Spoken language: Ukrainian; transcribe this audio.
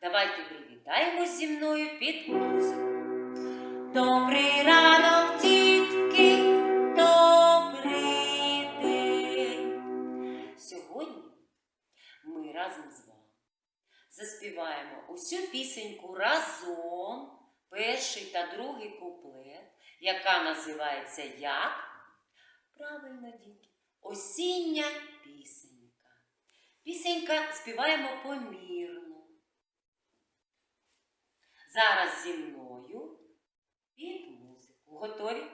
Давайте привітаємось зі мною під музику. Добрий ранок, дітки, добрий день. Сьогодні ми разом з вами заспіваємо усю пісеньку разом, перший та другий куплет, яка називається як? Правильно, діти, осіння пісенька. Пісенька співаємо помірно. Зараз зі мною під музику. Готові?